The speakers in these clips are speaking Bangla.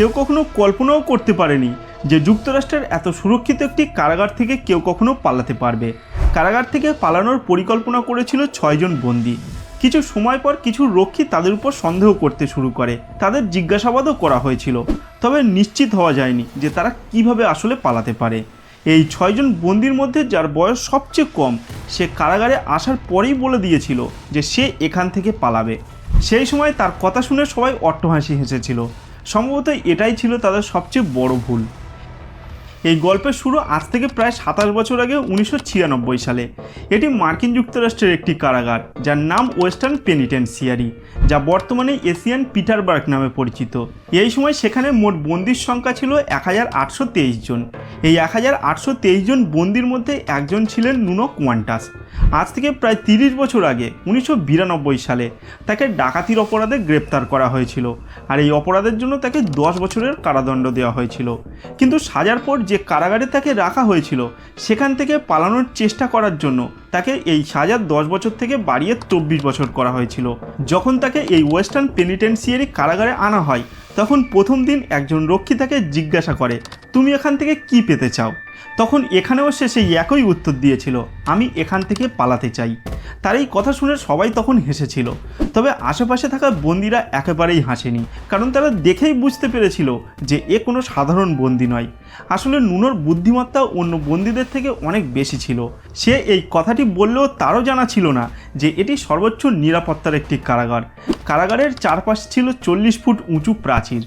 কেউ কখনো কল্পনাও করতে পারেনি যে যুক্তরাষ্ট্রের এত সুরক্ষিত একটি কারাগার থেকে কেউ কখনো পালাতে পারবে। কারাগার থেকে পালানোর পরিকল্পনা করেছিল ছয়জন বন্দী। কিছু সময় পর কিছু রক্ষী তাদের উপর সন্দেহ করতে শুরু করে। তাদের জিজ্ঞাসাবাদও করা হয়েছিল। তবে নিশ্চিত হওয়া যায়নি যে তারা কীভাবে আসলে পালাতে পারে। এই ছয়জন বন্দির মধ্যে যার বয়স সবচেয়ে কম, সে কারাগারে আসার পরেই বলে দিয়েছিল যে সে এখান থেকে পালাবে। সেই সময় তার কথা শুনে সবাই অট্টহাসি হেসেছিল। সম্ভবত এটাই ছিল তাদের সবচেয়ে বড় ভুল। এই গল্পের শুরু আজ থেকে প্রায় সাতাশ বছর আগে উনিশশো ছিয়ানব্বই সালে। এটি মার্কিন যুক্তরাষ্ট্রের একটি কারাগার, যার নাম ওয়েস্টার্ন পেনিটেন্সিয়ারি, যা বর্তমানে এশিয়ান পিটারবার্গ নামে পরিচিত। এই সময় সেখানে মোট বন্দির সংখ্যা ছিল এক হাজার আটশো তেইশ জন। এই এক হাজার আটশো তেইশ জন বন্দির মধ্যে একজন ছিলেন নুনো কোয়ান্টাস। আজ থেকে প্রায় তিরিশ বছর আগে, উনিশশো বিরানব্বই সালে, তাকে ডাকাতির অপরাধে গ্রেপ্তার করা হয়েছিল। আর এই অপরাধের জন্য তাকে দশ বছরের কারাদণ্ড দেওয়া হয়েছিল। কিন্তু সাজার পর যে কারাগারে তাকে রাখা হয়েছিল, সেখান থেকে পালানোর চেষ্টা করার জন্য তাকে এই সাজার দশ বছর থেকে বাড়িয়ে চব্বিশ বছর করা হয়েছিল। যখন তাকে এই ওয়েস্টার্ন পেনিটেন্সিয়ারি কারাগারে আনা হয়, তখন প্রথম দিন একজন রক্ষী তাকে জিজ্ঞাসা করে, তুমি এখান থেকে কি পেতে চাও? তখন এখানেও সে সেই একই উত্তর দিয়েছিল, আমি এখান থেকে পালাতে চাই। তার এই কথা শুনে সবাই তখন হেসেছিল, তবে আশেপাশে থাকা বন্দিরা একেবারেই হাসেনি, কারণ তারা দেখেই বুঝতে পেরেছিল যে এ কোনো সাধারণ বন্দি নয়। আসলে নুনোর বুদ্ধিমত্তা অন্য বন্দীদের থেকে অনেক বেশি ছিল। সে এই কথাটি বললেও তারও জানা ছিল না যে এটি সর্বোচ্চ নিরাপত্তার একটি কারাগার। কারাগারের চারপাশ ছিল চল্লিশ ফুট উঁচু প্রাচীর।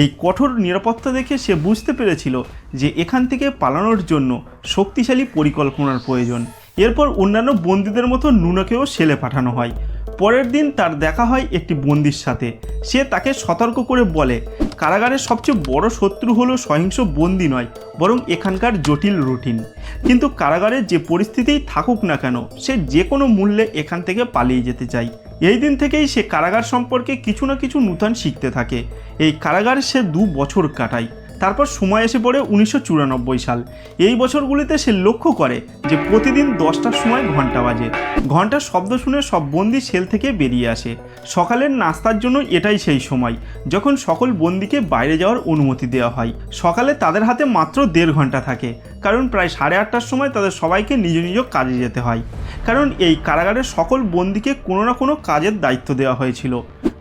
এই কঠোর নিরাপত্তা দেখে সে বুঝতে পেরেছিল যে এখান থেকে পালানোর জন্য শক্তিশালী পরিকল্পনার প্রয়োজন। এরপর অন্যান্য বন্দীদের মতো নুনাকেও সেলে পাঠানো হয়। পরের দিন তার দেখা হয় একটি বন্দির সাথে। সে তাকে সতর্ক করে বলে, কারাগারের সবচেয়ে বড় শত্রু হলো সহিংস বন্দি নয়, বরং এখানকার জটিল রুটিন। কিন্তু কারাগারে যে পরিস্থিতিই থাকুক না কেন, সে যে কোনো মূল্যে এখান থেকে পালিয়ে যেতে চায় এই দিন থেকেই সে কারাগার সম্পর্কে কিছু না কিছু নূতন শিখতে থাকে। এই কারাগারে সে দু বছর কাটায়। তারপর সময় এসে পড়ে উনিশশো চুরানব্বই সাল। এই বছরগুলিতে সে লক্ষ্য করে যে প্রতিদিন দশটার সময় ঘণ্টা বাজে। ঘণ্টার শব্দ শুনে সব বন্দি সেল থেকে বেরিয়ে আসে। সকালের নাস্তার জন্য এটাই সেই সময়, যখন সকল বন্দিকে বাইরে যাওয়ার অনুমতি দেওয়া হয়। সকালে তাদের হাতে মাত্র দেড় ঘণ্টা থাকে, কারণ প্রায় সাড়ে আটটার সময় তাদের সবাইকে নিজ নিজ কাজে যেতে হয়। কারণ এই কারাগারের সকল বন্দিকে কোনো না কোনো কাজের দায়িত্ব দেওয়া হয়েছিল।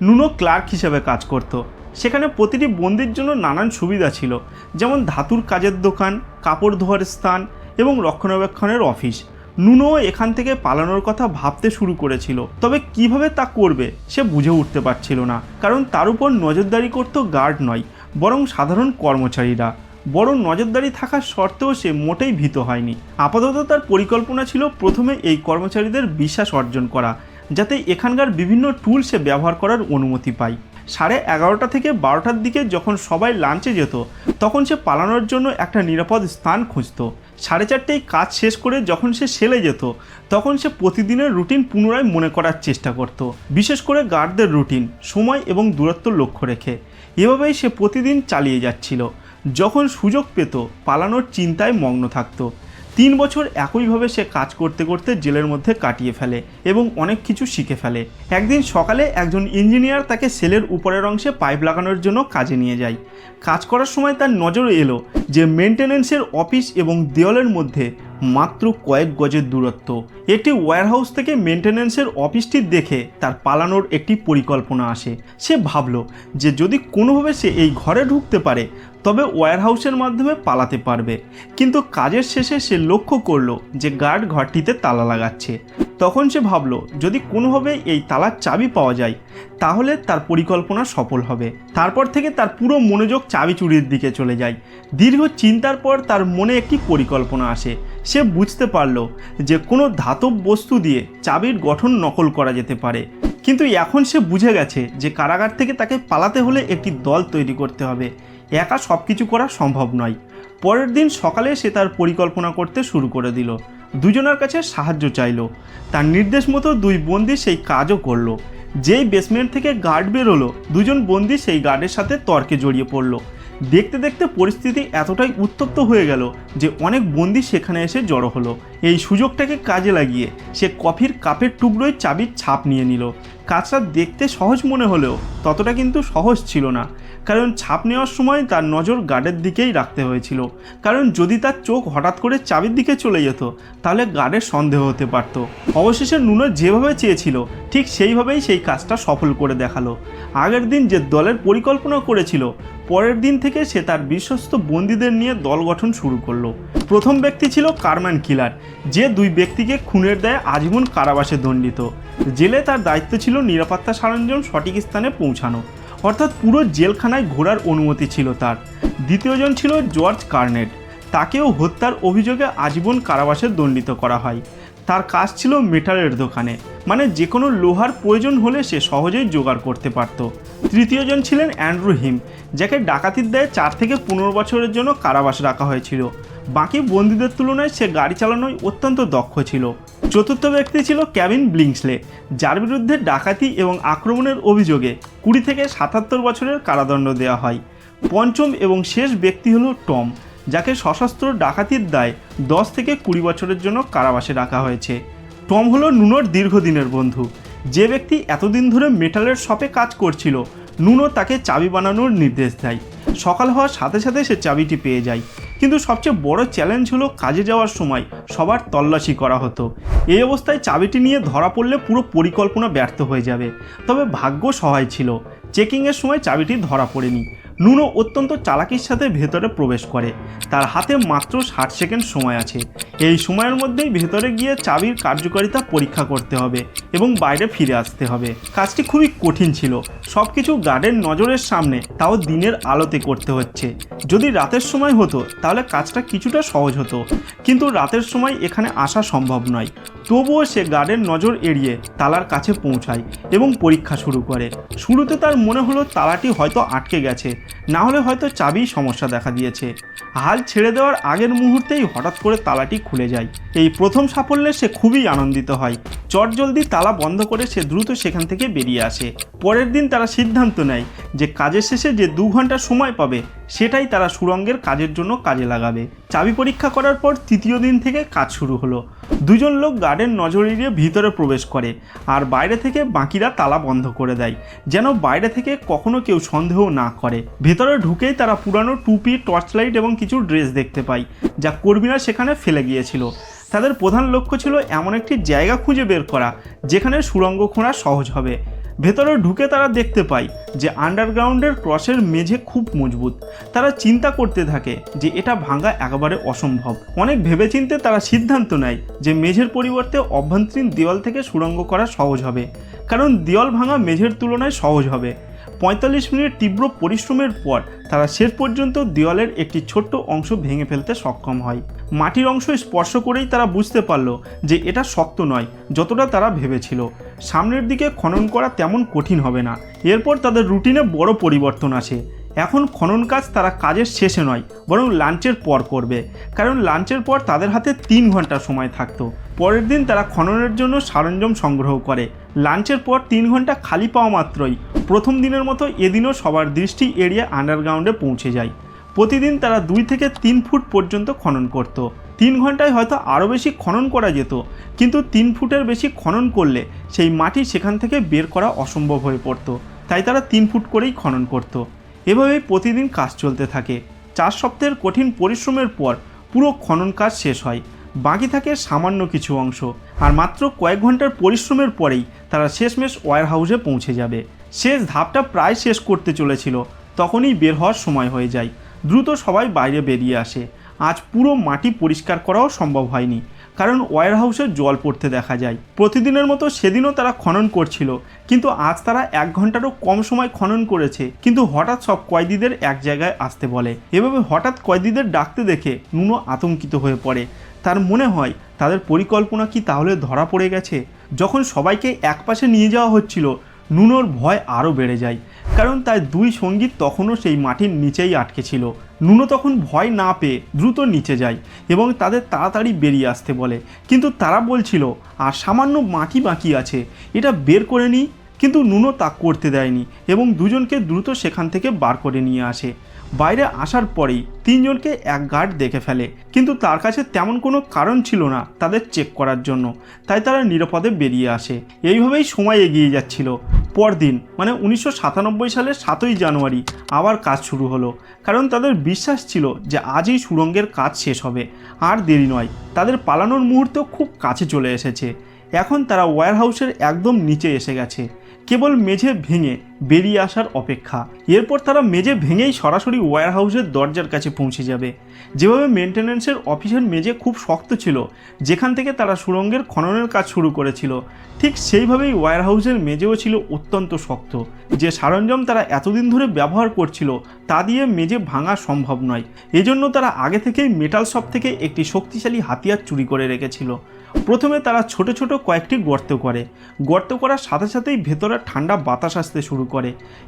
নুনো ক্লার্ক হিসেবে কাজ করত। সেখানে প্রতিটি বন্দির জন্য নানান সুবিধা ছিল, যেমন ধাতুর কাজের দোকান, কাপড় ধোয়ার স্থান এবং রক্ষণাবেক্ষণের অফিস। নুনো এখান থেকে পালানোর কথা ভাবতে শুরু করেছিল, তবে কীভাবে তা করবে সে বুঝে উঠতে পারছিল না, কারণ তার উপর নজরদারি করত গার্ড নয়, বরং সাধারণ কর্মচারীরা। বড় নজরদারি থাকার সত্ত্বেও সে মোটেই ভীত হয়নি। আপাতত তার পরিকল্পনা ছিল প্রথমে এই কর্মচারীদের বিশ্বাস অর্জন করা, যাতে এখানকার বিভিন্ন টুল সে ব্যবহার করার অনুমতি পায়। সাড়ে এগারোটা থেকে বারোটার দিকে যখন সবাই লাঞ্চে যেত, তখন সে পালানোর জন্য একটা নিরাপদ স্থান খুঁজত। সাড়ে চারটেই কাজ শেষ করে যখন সে সেলে যেত, তখন সে প্রতিদিনের রুটিন পুনরায় মনে করার চেষ্টা করত। বিশেষ করে গার্ডদের রুটিন সময় এবং দূরত্ব লক্ষ্য রেখে। এভাবেই সে প্রতিদিন চালিয়ে যাচ্ছিল। যখন সুযোগ পেত, পালানোর চিন্তায় মগ্ন থাকতো। তিন বছর একইভাবে সে কাজ করতে করতে জেলের মধ্যে কাটিয়ে ফেলে এবং অনেক কিছু শিখে ফেলে। একদিন সকালে একজন ইঞ্জিনিয়ার তাকে সেলের উপরের অংশে পাইপ লাগানোর জন্য কাজে নিয়ে যায়। কাজ করার সময় তার নজরে এলো যে মেনটেন্যান্সের অফিস এবং দেওয়ালের মধ্যে মাত্র কয়েক গজের দূরত্ব। একটি ওয়্যারহাউস থেকে মেনটেন্যান্সের অফিসটি দেখে তার পালানোর একটি পরিকল্পনা আসে। সে ভাবল যে যদি কোনোভাবে সে এই ঘরে ঢুকতে পারে তবে ওয়্যারহাউসের মাধ্যমে পালাতে পারবে। কিন্তু কাজের শেষে সে লক্ষ্য করল যে গার্ড ঘরটিতে তালা লাগাচ্ছে। তখন সে ভাবলো, যদি কোনোভাবে এই তালার চাবি পাওয়া যায়, তাহলে তার পরিকল্পনা সফল হবে। তারপর থেকে তার পুরো মনোযোগ চাবি চুরির দিকে চলে যায়। দীর্ঘ চিন্তার পর তার মনে একটি পরিকল্পনা আসে। সে বুঝতে পারল যে কোনো ধাতব বস্তু দিয়ে চাবির গঠন নকল করা যেতে পারে। কিন্তু এখন সে বুঝে গেছে যে কারাগার থেকে তাকে পালাতে হলে একটি দল তৈরি করতে হবে। একা সব কিছু করা সম্ভব নয়। পরের দিন সকালে সে তার পরিকল্পনা করতে শুরু করে দিল। দুজনের কাছে সাহায্য চাইলো। তার নির্দেশ মতো দুই বন্দি সেই কাজও করল। যেই বেসমেন্ট থেকে গার্ড বেরোলো, দুজন বন্দি সেই গার্ডের সাথে তর্কে জড়িয়ে পড়ল। দেখতে দেখতে পরিস্থিতি এতটাই উত্তপ্ত হয়ে গেল যে অনেক বন্দি সেখানে এসে জড়ো হলো। এই সুযোগটাকে কাজে লাগিয়ে সে কফির কাপের টুকরোয় চাবির ছাপ নিয়ে নিল। কাজটা দেখতে সহজ মনে হলেও ততটা কিন্তু সহজ ছিল না। কারণ ছাপ নেওয়ার সময় তার নজর গার্ডের দিকেই রাখতে হয়েছিল। কারণ যদি তার চোখ হঠাৎ করে চাবির দিকে চলে যেত, তাহলে গার্ডের সন্দেহ হতে পারত। অবশেষে নুনো যেভাবে চেয়েছিল, ঠিক সেইভাবেই সেই কাজটা সফল করে দেখাল। আগের দিন যে দলের পরিকল্পনা করেছিল, পরের দিন থেকে সে তার বিশ্বস্ত বন্দীদের নিয়ে দল গঠন শুরু করল। প্রথম ব্যক্তি ছিল কারম্যান কিলার, যে দুই ব্যক্তিকে খুনের দায়ে আজীবন কারাবাসে দণ্ডিত। জেলে তার দায়িত্ব ছিল নিরাপত্তা সরঞ্জাম সঠিক স্থানে পৌঁছানো। অর্থাৎ পুরো জেলখানায় ঘোরার অনুমতি ছিল তার। দ্বিতীয়জন ছিল জর্জ কার্নেট। তাকেও হত্যার অভিযোগে আজীবন কারাবাসে দণ্ডিত করা হয়। তার কাজ ছিল মেটালের দোকানে মানে যে কোনো লোহার প্রয়োজন হলে সে সহজেই জোগাড় করতে পারত। তৃতীয়জন ছিলেন অ্যান্ড্রু হিম, যাকে ডাকাতির দায়ে চার থেকে পনেরো বছরের জন্য কারাবাস রাখা হয়েছিল। বাকি বন্দীদের তুলনায় সে গাড়ি চালানোয় অত্যন্ত দক্ষ ছিল। চতুর্থ ব্যক্তি ছিল ক্যাভিন ব্লিংসলে যার বিরুদ্ধে ডাকাতি এবং আক্রমণের অভিযোগে কুড়ি থেকে সাতাত্তর বছরের কারাদণ্ড দেওয়া হয়। পঞ্চম এবং শেষ ব্যক্তি হল টম, যাকে সশস্ত্র ডাকাতির দায় দশ থেকে কুড়ি বছরের জন্য কারাবাসে রাখা হয়েছে। টম হলো নুনোর দীর্ঘদিনের বন্ধু। যে ব্যক্তি এতদিন ধরে মেটালের শপে কাজ করছিল, নুনো তাকে চাবি বানানোর নির্দেশ দেয়। সকাল হওয়ার সাথে সাথে সে চাবিটি পেয়ে যায়। কিন্তু সবচেয়ে বড় চ্যালেঞ্জ হলো কাজে যাওয়ার সময় সবার তল্লাশি করা হতো। এই অবস্থায় চাবিটি নিয়ে ধরা পড়লে পুরো পরিকল্পনা ব্যর্থ হয়ে যাবে। তবে ভাগ্য সহায় ছিল। চেকিংয়ের সময় চাবিটি ধরা পড়েনি। নুনো অত্যন্ত চালাকির সাথে ভেতরে প্রবেশ করে। তার হাতে মাত্র ষাট সেকেন্ড সময় আছে। এই সময়ের মধ্যেই ভেতরে গিয়ে চাবির কার্যকারিতা পরীক্ষা করতে হবে এবং বাইরে ফিরে আসতে হবে। কাজটি খুবই কঠিন ছিল। সব কিছু গার্ডের নজরের সামনে, তাও দিনের আলোতে করতে হচ্ছে। যদি রাতের সময় হতো, তাহলে কাজটা কিছুটা সহজ হতো। কিন্তু রাতের সময় এখানে আসা সম্ভব নয়। তবুও সে গার্ডের নজর এড়িয়ে তালার কাছে পৌঁছায় এবং পরীক্ষা শুরু করে। শুরুতে তার মনে হলো তালাটি হয়তো আটকে গেছে, না হলে হয়তো চাবি সমস্যা দেখা দিয়েছে। হাল ছেড়ে দেওয়ার আগের মুহূর্তেই হঠাৎ করে তালাটি খুলে যায়। এই প্রথম সাফল্যে সে খুবই আনন্দিত হয়। চটজলদি তালা বন্ধ করে সে দ্রুত সেখান থেকে বেরিয়ে আসে। পরের দিন তারা সিদ্ধান্ত নেয় যে কাজের শেষে যে দু ঘণ্টা সময় পাবে, সেটাই তারা সুরঙ্গের কাজের জন্য কাজে লাগাবে। চাবি পরীক্ষা করার পর তৃতীয় দিন থেকে কাজ শুরু হলো। দুজন লোক গার্ডেন নজর এড়িয়ে ভিতরে প্রবেশ করে আর বাইরে থেকে বাকিরা তালা বন্ধ করে দেয়, যেন বাইরে থেকে কখনো কেউ সন্দেহ না করে। ভেতরে ঢুকেই তারা পুরানো টুপি টর্চ লাইট এবং কিছু ড্রেস দেখতে পায়, যা কর্মীরা সেখানে ফেলে গিয়েছিল। তাদের প্রধান লক্ষ্য ছিল এমন একটি জায়গা খুঁজে বের করা, যেখানে সুরঙ্গ খোঁড়া সহজ হবে। ভেতরে ঢুকে তারা দেখতে পায় যে আন্ডারগ্রাউন্ডের ক্রসের মেঝে খুব মজবুত। তারা চিন্তা করতে থাকে যে এটা ভাঙা একেবারে অসম্ভব। অনেক ভেবেচিন্তে তারা সিদ্ধান্ত নেয় যে মেঝের পরিবর্তে অভ্যন্তরীণ দেওয়াল থেকে সুড়ঙ্গ করা সহজ হবে। কারণ দেওয়াল ভাঙা মেঝের তুলনায় সহজ হবে। পঁয়তাল্লিশ মিনিট তীব্র পরিশ্রমের পর তারা শেষ পর্যন্ত দেওয়ালের একটি ছোট্ট অংশ ভেঙে ফেলতে সক্ষম হয়। মাটির অংশ স্পর্শ করেই তারা বুঝতে পারল যে এটা শক্ত নয়, যতটা তারা ভেবেছিল। সামনের দিকে খনন করা তেমন কঠিন হবে না। এরপর তাদের রুটিনে বড় পরিবর্তন আসে। এখন খনন কাজ তারা কাজের শেষে নয়, বরং লাঞ্চের পর করবে। কারণ লাঞ্চের পর তাদের হাতে তিন ঘণ্টা সময় থাকতো। পরের দিন তারা খননের জন্য সরঞ্জাম সংগ্রহ করে। লাঞ্চের পর তিন ঘণ্টা খালি পাওয়া মাত্রই। প্রথম দিনের মতো এদিনও সবার দৃষ্টি এড়িয়ে আন্ডারগ্রাউন্ডে পৌঁছে যায়। প্রতিদিন তারা দুই থেকে তিন ফুট পর্যন্ত খনন করত। তিন ঘন্টায় হয়তো আরও বেশি খনন করা যেত, কিন্তু তিন ফুটের বেশি খনন করলে সেই মাটি সেখান থেকে বের করা অসম্ভব হয়ে পড়তো। তাই তারা তিন ফুট করেই খনন করত। এভাবেই প্রতিদিন কাজ চলতে থাকে। চার সপ্তাহের কঠিন পরিশ্রমের পর পুরো খনন কাজ শেষ হয়। বাকি থাকে সামান্য কিছু অংশ। আর মাত্র কয়েক ঘণ্টার পরিশ্রমের পরেই তারা শেষমেশ ওয়ার হাউসে পৌঁছে যাবে। শেষ ধাপটা প্রায় শেষ করতে চলেছিল। তখনই বের হওয়ার সময় হয়ে যায়। দ্রুত সবাই বাইরে বেরিয়ে আসে। আজ পুরো মাটি পরিষ্কার করাও সম্ভব হয়নি। কারণ ওয়ার হাউসে জল পড়তে দেখা যায়। প্রতিদিনের মতো সেদিনও তারা খনন করছিল, কিন্তু আজ তারা এক ঘন্টারও কম সময় খনন করেছে। কিন্তু হঠাৎ সব কয়েদিদের এক জায়গায় আসতে বলে। এভাবে হঠাৎ কয়েদিদের ডাকতে দেখে নুনো আতঙ্কিত হয়ে পড়ে। তার মনে হয়, তাদের পরিকল্পনা কি তাহলে ধরা পড়ে গেছে? যখন সবাইকে একপাশে নিয়ে যাওয়া হচ্ছিল, নুনোর ভয় আরও বেড়ে যায়। কারণ তার দুই সঙ্গী তখনও সেই মাটির নিচেই আটকে ছিল। নুনো তখন ভয় না পেয়ে দ্রুত নিচে যায় এবং তাদের তাড়াতাড়ি বেরিয়ে আসতে বলে। কিন্তু তারা বলছিল, আর সামান্য মাটি বাকি আছে, এটা বের করে নিই। কিন্তু নুনো তা করতে দেয়নি এবং দুজনকে দ্রুত সেখান থেকে বার করে নিয়ে আসে। বাইরে আসার পরেই তিনজনকে এক গার্ড দেখে ফেলে। কিন্তু তার কাছে তেমন কোনো কারণ ছিল না তাদের চেক করার জন্য। তাই তারা নিরাপদে বেরিয়ে আসে। এইভাবেই সময় এগিয়ে যাচ্ছিল। পরদিন মানে উনিশশো সাতানব্বই সালের সাতই জানুয়ারি, আবার কাজ শুরু হলো। কারণ তাদের বিশ্বাস ছিল যে আজই সুরঙ্গের কাজ শেষ হবে। আর দেরি নয়, তাদের পালানোর মুহূর্ত খুব কাছে চলে এসেছে। এখন তারা ওয়্যার হাউসের একদম নিচে এসে গেছে। কেবল মেঝে ভেঙে বেরিয়ে আসার অপেক্ষা। এরপর তারা মেঝে ভেঙেই সরাসরি ওয়্যার হাউসের দরজার কাছে পৌঁছে যাবে। যেভাবে মেনটেন্যান্সের অফিসের মেঝে খুব শক্ত ছিল, যেখান থেকে তারা সুড়ঙ্গের খননের কাজ শুরু করেছিল, ঠিক সেইভাবেই ওয়্যার হাউসের মেঝেও ছিল অত্যন্ত শক্ত। যে সরঞ্জাম তারা এতদিন ধরে ব্যবহার করছিল, তা দিয়ে মেঝে ভাঙা সম্ভব নয়। এজন্য তারা আগে থেকেই মেটাল শপ থেকে একটি শক্তিশালী হাতিয়ার চুরি করে রেখেছিল। প্রথমে তারা ছোট ছোট কয়েকটি গর্ত করে। গর্ত করার সাথে সাথেই ভেতরে ঠান্ডা বাতাস আসতে শুরু করে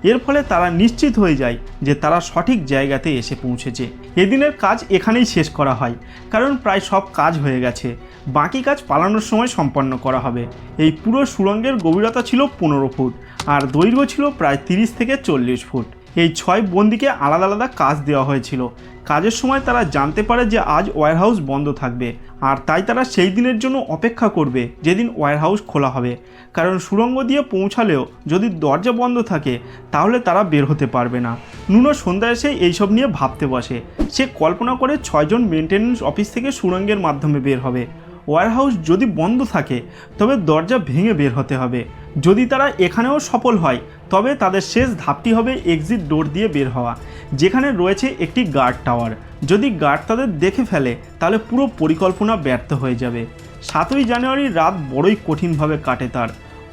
এর ফলে তারা নিশ্চিত হয়ে যায় যে তারা সঠিক জায়গাতে এসে পৌঁছেছে। এদিনের কাজ এখানেই শেষ করা হয়, কারণ প্রায় সব কাজ হয়ে গেছে। বাকি কাজ পালানোর সময় সম্পন্ন করা হবে। এই পুরো সুড়ঙ্গের গভীরতা ছিল পনেরো ফুট, আর দৈর্ঘ্য ছিল প্রায় তিরিশ থেকে চল্লিশ ফুট। এই ছয় বন্দিকে আলাদা আলাদা কাজ দেওয়া হয়েছিল। কাজের সময় তারা জানতে পারে যে আজ ওয়্যারহাউস বন্ধ থাকবে, আর তাই তারা সেই দিনের জন্য অপেক্ষা করবে যেদিন ওয়্যারহাউস খোলা হবে। কারণ সুড়ঙ্গ দিয়ে পৌঁছালেও যদি দরজা বন্ধ থাকে, তাহলে তারা বের হতে পারবে না। নুনো সন্ধ্যা এসে এইসব নিয়ে ভাবতে বসে। সে কল্পনা করে ছয়জন মেনটেন্যান্স অফিস থেকে সুড়ঙ্গের মাধ্যমে বের হবে। ওয়্যারহাউস যদি বন্ধ থাকে, তবে দরজা ভেঙে বের হতে হবে। যদি তারা এখানেও সফল হয়, তবে তাদের শেষ ধাপটি হবে এক্সিট ডোর দিয়ে বের হওয়া, যেখানে রয়েছে একটি গার্ড টাওয়ার যদি গার্ড তাদের দেখে ফেলে, তাহলে পুরো পরিকল্পনা ব্যর্থ হয়ে যাবে। সাতই জানুয়ারি রাত বড়ই কঠিনভাবে কাটে তার।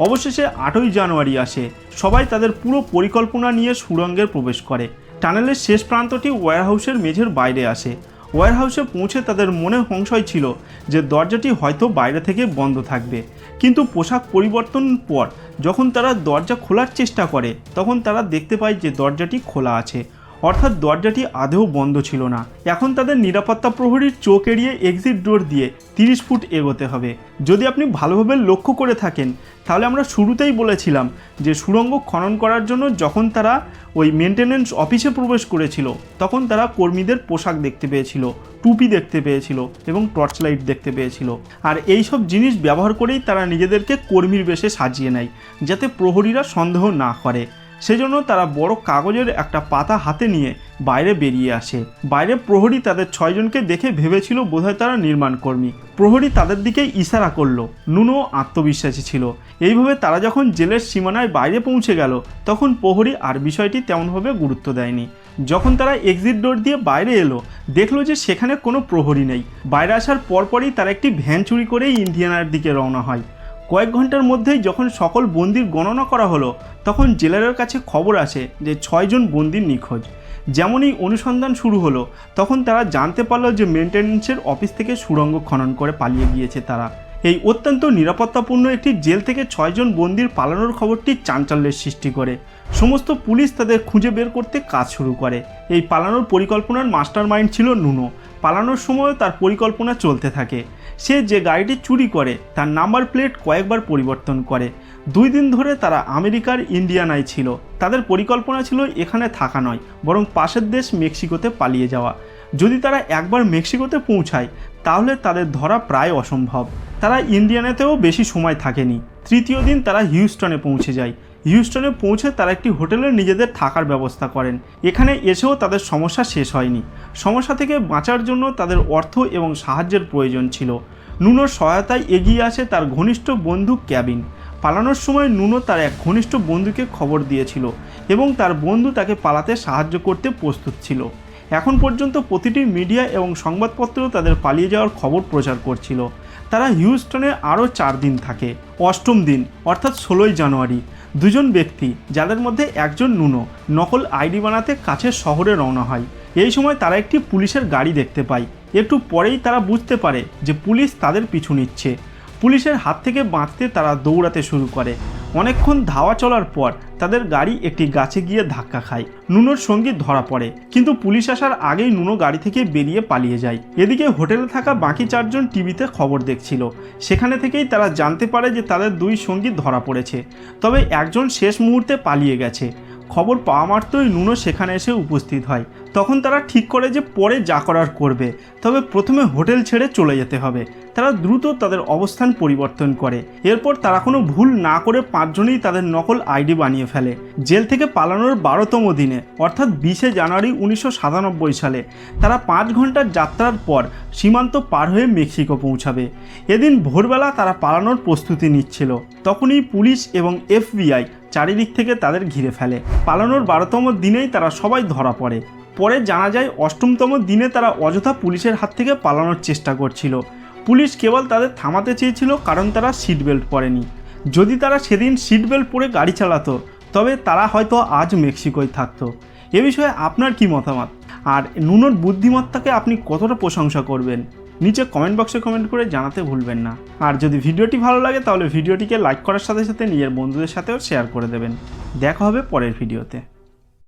অবশেষে আটই জানুয়ারি আসে, সবাই তাদের পুরো পরিকল্পনা নিয়ে সুড়ঙ্গের প্রবেশ করে। টানেলের শেষ প্রান্তটি ওয়্যারহাউসের মেঝের বাইরে আসে। ওয়্যারহাউসে পৌঁছে তাদের মনে সংশয় ছিল যে দরজাটি হয়তো বাইরে থেকে বন্ধ থাকবে। কিন্তু পোশাক পরিবর্তন পর, যখন তারা দরজা খোলার চেষ্টা করে, তখন তারা দেখতে পায় যে দরজাটি খোলা আছে। অর্থাৎ দরজাটি আদেও বন্ধ ছিল না। এখন তাদের নিরাপত্তা প্রহরীর চোখ এড়িয়ে এক্সিট ডোর দিয়ে তিরিশ ফুট এগোতে হবে। যদি আপনি ভালোভাবে লক্ষ্য করে থাকেন, তাহলে আমরা শুরুতেই বলেছিলাম যে সুড়ঙ্গ খনন করার জন্য যখন তারা ওই মেনটেন্যান্স অফিসে প্রবেশ করেছিল, তখন তারা কর্মীদের পোশাক দেখতে পেয়েছিল, টুপি দেখতে পেয়েছিল এবং টর্চ লাইট দেখতে পেয়েছিল। আর এই সব জিনিস ব্যবহার করেই তারা নিজেদেরকে কর্মীর বেশে সাজিয়ে নেয়, যাতে প্রহরীরা সন্দেহ না করে। সেজন্য তারা বড় কাগজের একটা পাতা হাতে নিয়ে বাইরে বেরিয়ে আসে। বাইরে প্রহরী তাদের ছয়জনকে দেখে ভেবেছিল বোধহয় তারা নির্মাণ কর্মী। প্রহরী তাদের দিকে ইশারা করল। নুনো আত্মবিশ্বাসী ছিল। এইভাবে তারা যখন জেলের সীমানায় বাইরে পৌঁছে গেল, তখন প্রহরী আর বিষয়টি তেমনভাবে গুরুত্ব দেয়নি। যখন তারা এক্সিট ডোর দিয়ে বাইরে এলো, দেখল যে সেখানে কোনো প্রহরী নেই। বাইরে আসার পরপরই তারা একটি ভ্যান চুরি করেই ইন্ডিয়ানার দিকে রওনা হয়। কয়েক ঘণ্টার মধ্যেই যখন সকল বন্দির গণনা করা হলো, তখন জেলারের কাছে খবর আসে যে ছয়জন বন্দির নিখোঁজ। যেমনই অনুসন্ধান শুরু হলো, তখন তারা জানতে পারল যে মেনটেন্যান্সের অফিস থেকে সুড়ঙ্গ খনন করে পালিয়ে গিয়েছে তারা। এই অত্যন্ত নিরাপত্তাপূর্ণ একটি জেল থেকে ছয়জন বন্দির পালানোর খবরটি চাঞ্চল্যের সৃষ্টি করে। সমস্ত পুলিশ তাদের খুঁজে বের করতে কাজ শুরু করে। এই পালানোর পরিকল্পনার মাস্টার মাইন্ড ছিল নুনো। পালানোর সময়ও তার পরিকল্পনা চলতে থাকে। সে যে গাড়িটি চুরি করে, তার নাম্বার প্লেট কয়েকবার পরিবর্তন করে। দুই দিন ধরে তারা আমেরিকার ইন্ডিয়ানায় ছিল। তাদের পরিকল্পনা ছিল এখানে থাকা নয়, বরং পাশের দেশ মেক্সিকোতে পালিয়ে যাওয়া। যদি তারা একবার মেক্সিকোতে পৌঁছায়, তাহলে তাদের ধরা প্রায় অসম্ভব। তারা ইন্ডিয়ানাতেও বেশি সময় থাকেনি। তৃতীয় দিন তারা হিউস্টনে পৌঁছে যায়। হিউস্টনে পৌঁছে তারা একটি হোটেলে নিজেদের থাকার ব্যবস্থা করেন। এখানে এসেও তাদের সমস্যা শেষ হয়নি। সমস্যা থেকে বাঁচার জন্য তাদের অর্থ এবং সাহায্যের প্রয়োজন ছিল। নুনোর সহায়তায় এগিয়ে আসে তার ঘনিষ্ঠ বন্ধু ক্যাবিন। পালানোর সময় নুনো তার এক ঘনিষ্ঠ বন্ধুকে খবর দিয়েছিল এবং তার বন্ধু তাকে পালাতে সাহায্য করতে প্রস্তুত ছিল। এখন পর্যন্ত প্রতিটি মিডিয়া এবং সংবাদপত্র তাদের পালিয়ে যাওয়ার খবর প্রচার করছিল। তারা হিউস্টনে আরও চার দিন থাকে। অষ্টম দিন, অর্থাৎ ষোলোই জানুয়ারি। দুজন ব্যক্তি, যাদের মধ্যে একজন নুনো, নকল আইডি বানাতে কাছের শহরে রওনা হয়। এই সময় তারা একটি পুলিশের গাড়ি দেখতে পায়। একটু পরেই তারা বুঝতে পারে যে পুলিশ তাদের পিছু নিচ্ছে। পুলিশের হাত থেকে বাঁচতে তারা দৌড়াতে শুরু করে। অনেকক্ষণ ধাওয়া চলার পর তাদের গাড়ি একটি গাছে গিয়ে ধাক্কা খায়। নুনোর সঙ্গী ধরা পড়ে। কিন্তু পুলিশ আসার আগেই নুনো গাড়ি থেকে বেরিয়ে পালিয়ে যায়। এদিকে হোটেলে থাকা বাকি চারজন টিভিতে খবর দেখছিল। সেখানে থেকেই তারা জানতে পারে যে তাদের দুই সঙ্গী ধরা পড়েছে। তবে একজন শেষ মুহূর্তে পালিয়ে গেছে। খবর পাওয়া মাত্রই নুনো সেখানে এসে উপস্থিত হয়। তখন তারা ঠিক করে যে পরে যা করার করবে। তবে প্রথমে হোটেল ছেড়ে চলে যেতে হবে। তারা দ্রুত তাদের অবস্থান পরিবর্তন করে। এরপর তারা কোনো ভুল না করে পাঁচজনেই তাদের নকল আইডি বানিয়ে ফেলে। জেল থেকে পালানোর বারোতম দিনে, অর্থাৎ বিশে জানুয়ারি উনিশশো সাতানব্বই সালে, তারা পাঁচ ঘণ্টার যাত্রার পর সীমান্ত পার হয়ে মেক্সিকো পৌঁছাবে। এদিন ভোরবেলা তারা পালানোর প্রস্তুতি নিচ্ছিল। তখনই পুলিশ এবং এফবিআই চারিদিক থেকে তাদের ঘিরে ফেলে। পালানোর বারোতম দিনেই তারা সবাই ধরা পড়ে। পরে জানা যায়, অষ্টমতম দিনে তারা অযথা পুলিশের হাত থেকে পালানোর চেষ্টা করছিল। পুলিশ কেবল তাদের থামাতে চেয়েছিল কারণ তারা সিট বেল্ট পরেনি। যদি তারা সেদিন সিট বেল্ট পরে গাড়ি চালাতো, তবে তারা হয়তো আজ মেক্সিকোয় থাকতো। এ বিষয়ে আপনার কি মতামত? আর নুনোর বুদ্ধিমত্তাকে আপনি কতটা প্রশংসা করবেন? নিচে কমেন্ট বক্সে কমেন্ট করে জানাতে ভুলবেন না। আর যদি ভিডিওটি ভালো লাগে, তাহলে ভিডিওটিকে লাইক করার সাথে সাথে নিজের বন্ধুদের সাথেও শেয়ার করে দেবেন। দেখা হবে পরের ভিডিওতে